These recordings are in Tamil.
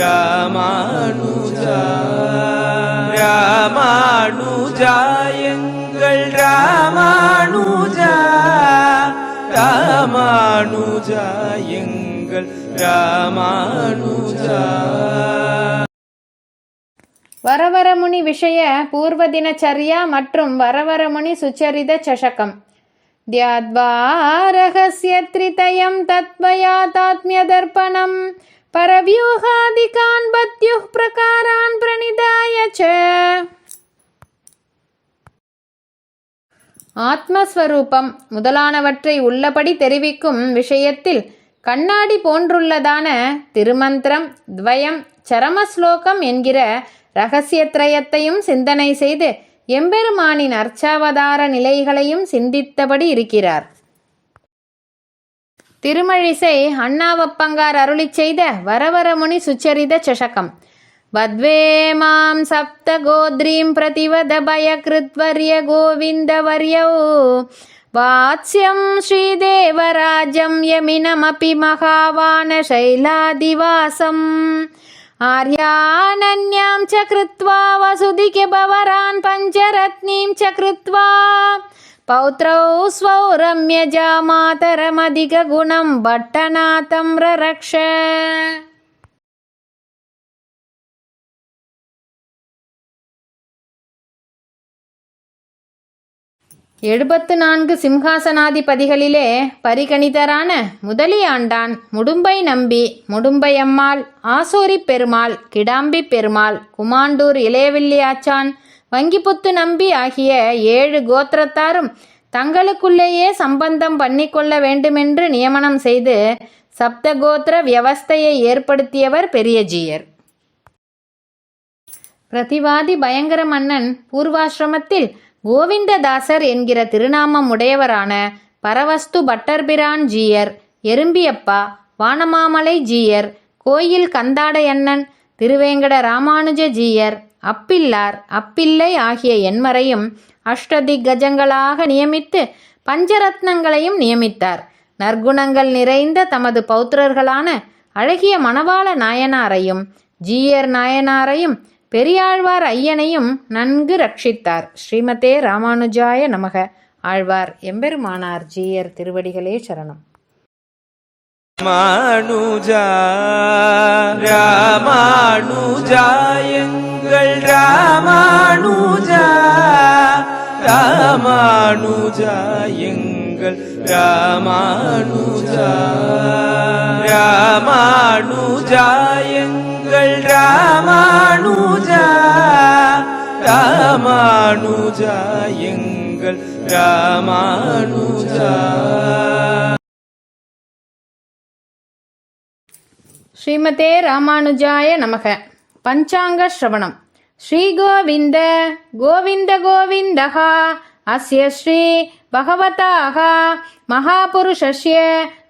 ராமானுஜா ராமானுஜா எங்கள் ராமானுஜா ராமானுஜா எங்கள் ராமானுஜா. வரவரமுனி விஷய பூர்வ தினச்சரியா மற்றும் வரவரமுனி சுச்சரித சஷகம் தியாத்வா ரகசிய த்ரிதயம் தத்வயாதாத்மிய தர்ப்பணம் परव्यूहादिकान् बद्युः பிரகாரான் பிரணிதாய ச. ஆத்மஸ்வரூபம் முதலானவற்றை உள்ளபடி தெரிவிக்கும் விஷயத்தில் கண்ணாடி போன்றுள்ளதான திருமந்திரம் துவயம் சரமஸ்லோகம் என்கிற ரகசியத்ரயத்தையும் சிந்தனை செய்து எம்பெருமானின் அர்ச்சாவதார நிலைகளையும் சிந்தித்தபடி இருக்கிறார். திருமழிசை அண்ணாவப்பங்கார் அருளிச் செய்த வரவரமுனி சுச்சரித சஷகம் வத்வே மாம் சப்த கோத்ரீம் பிரதிவத பயகிருத்வர்ய கோவிந்தவர்யௌ வாத்ஸ்யம் ஸ்ரீதேவராஜம் யமினமபி மகாவான शैलादिवासम् आर्यानन्यां च कृत्वा वसुधिके भवरान् पञ्चरत्नीं च कृत्वा पौत्रौ स्वौ रम्यजा मातरमधिकगुणं भट्टनाथं ररक्ष எழுபத்து நான்கு சிம்ஹாசனாதிபதிகளிலே பரிகணிதரான முதலியாண்டான் முடும்பை நம்பி முடும்பையம்மாள் ஆசூரி பெருமாள் கிடாம்பி பெருமாள் குமாண்டூர் இளையவில்லியாச்சான் வங்கிப்புத்து நம்பி ஆகிய ஏழு கோத்திரத்தாரும் தங்களுக்குள்ளேயே சம்பந்தம் பண்ணிக்கொள்ள வேண்டுமென்று நியமனம் செய்து சப்தகோத்திர வியவஸ்தையை ஏற்படுத்தியவர் பெரியஜீயர். பிரதிவாதி பயங்கர மன்னன் பூர்வாசிரமத்தில் கோவிந்ததாசர் என்கிற திருநாமம் உடையவரான பரவஸ்து பட்டர்பிரான் ஜீயர் எறும்பியப்பா வானமாமலை ஜீயர் கோயில் கந்தாடையண்ணன் திருவேங்கட ராமானுஜ ஜீயர் அப்பில்லார் அப்பிள்ளை ஆகிய எண்மரையும் அஷ்டதிக்கஜங்களாக நியமித்து பஞ்சரத்னங்களையும் நியமித்தார். நற்குணங்கள் நிறைந்த தமது பௌத்திரர்களான அழகிய மணவாள நாயனாரையும் ஜீயர் நாயனாரையும் பெரியாழ்வார் ஐயனையும் நன்கு ரட்சித்தார். ஸ்ரீமதே ராமானுஜாய நமக. ஆழ்வார் எம்பெருமானார் ஜீயர் திருவடிகளே சரணம். ராமானுஜா ராமானுஜாயங்க எங்கள் ராமானுஜா ராமானுஜா எங்கள் ராமானுஜா. ராமானுஜா எங்கள் ராமானுஜா ராமானுஜா எங்கள் ராமானுஜா. ஸ்ரீமதே ராமானுஜாய நமக. பஞ்சாங்க ஸ்ரவணம் ஸ்ரீகோவிந்த கோவிந்த கோவிந்தः அஸ்ய ஸ்ரீ பகவதாக மகாபுருஷஸ்ய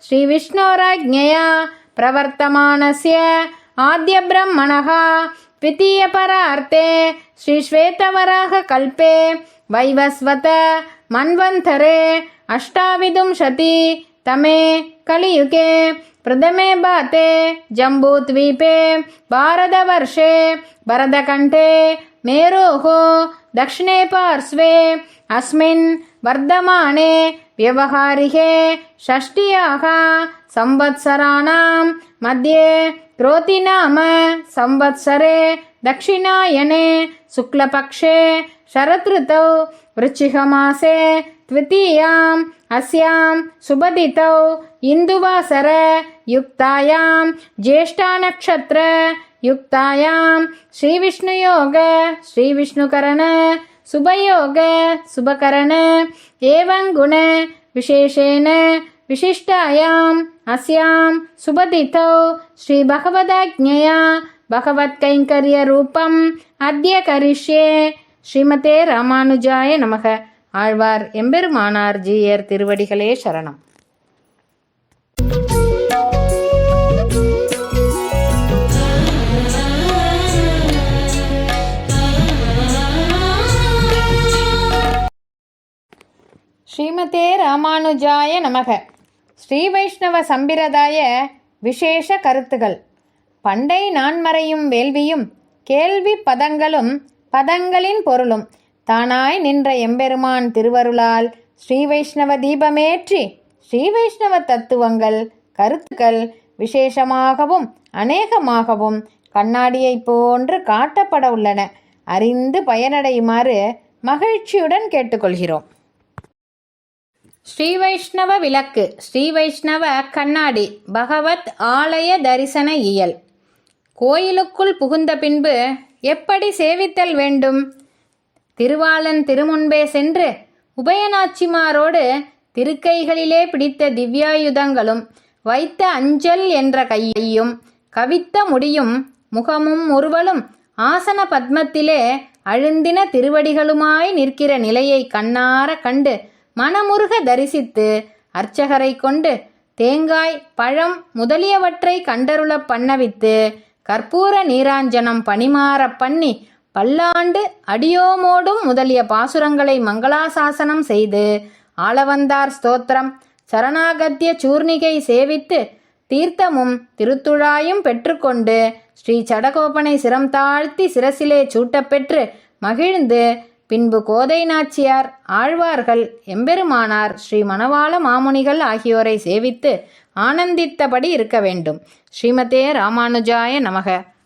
ஸ்ரீவிஷ்ணோராஜ்ஞயா பிரவர்த்தமானஸ்ய आद्यब्रह्मणः द्वितीयपरार्थे श्रीश्वेतवराहकल्पे वैवस्वत मन्वन्थरे अष्टाविंशति तमे कलियुगे प्रथमे बाते जम्बूद्वीपे भारतवर्षे भरतकण्ठे मेरोः दक्षिणे पार्श्वे अस्मिन् वर्धमाने व्यवहारिके षष्ट्याः संवत्सराणां मध्ये क्रोतिनाम संवत्सरे दक्षिणायने शुक्लपक्षे शरदृतौ वृश्चिकमासे द्वितीयाम् अस्यां सुबदितौ इन्दुवासर युक्तायां ज्येष्ठानक्षत्र युक्तायां श्रीविष्णुयोग श्रीविष्णुकरण सुभयोग सुभकरण एवं गुण विशेषेण विशिष्टायाम् अस्यां सुबदितौ श्रीभगवदाज्ञया भगवत्कैङ्कर्यरूपम् अद्य करिष्ये श्रीमते रामानुजाय नमः ஆழ்வார் எம்பெருமானார் ஜீயர் திருவடிகளே சரணம். ஸ்ரீமதே ராமானுஜாய நமக. ஸ்ரீ வைஷ்ணவ சம்பிரதாய விசேஷ கருத்துகள். பண்டை நான்மறையும் வேள்வியும் கேள்வி பதங்களும் பதங்களின் பொருளும் தானாய் நின்ற எம்பெருமான் திருவருளால் ஸ்ரீ வைஷ்ணவ தீபமேற்றி ஸ்ரீ வைஷ்ணவ தத்துவங்கள் கருத்துக்கள் விசேஷமாகவும் அநேகமாகவும் கண்ணாடியைப் போன்று காட்டப்பட உள்ளன. அறிந்து பயனடையுமாறு மகிழ்ச்சியுடன் கேட்டுக்கொள்கிறோம். ஸ்ரீ வைஷ்ணவ விளக்கு ஸ்ரீ வைஷ்ணவ கண்ணாடி பகவத் ஆலய தரிசன இயல். கோயிலுக்குள் புகுந்த பின்பு எப்படி சேவித்தல் வேண்டும்? திருவாளன் திருமுன்பே சென்று உபயநாச்சிமாரோடு திருக்கைகளிலே பிடித்த திவ்யாயுதங்களும் வைத்த அஞ்சல் என்ற கையையும் கவித்த முடியும் முகமும் உருவலும் ஆசன பத்மத்திலே அழுந்தின திருவடிகளுமாய் நிற்கிற நிலையை கண்ணார கண்டு மனமுருக தரிசித்து அர்ச்சகரை கொண்டு தேங்காய் பழம் முதலியவற்றை கண்டருளப் பண்ணவித்து கற்பூர நீராஞ்சனம் பணிமாறப் பண்ணி பல்லாண்டு அடியோமோடும் முதலிய பாசுரங்களை மங்களாசாசனம் செய்து ஆளவந்தார் ஸ்தோத்திரம். சரணாகத்திய சூர்ணிகை சேவித்து தீர்த்தமும் திருத்துழாயும் பெற்றுக்கொண்டு ஸ்ரீ சடகோபனை சிரம் தாழ்த்தி சிரசிலே சூட்டப்பெற்று மகிழ்ந்து பின்பு கோதை நாச்சியார் ஆழ்வார்கள் எம்பெருமானார் ஸ்ரீ மணவாள மாமுனிகள் ஆகியோரை சேவித்து ஆனந்தித்தபடி இருக்க வேண்டும். ஸ்ரீமதே ராமானுஜாய நமக.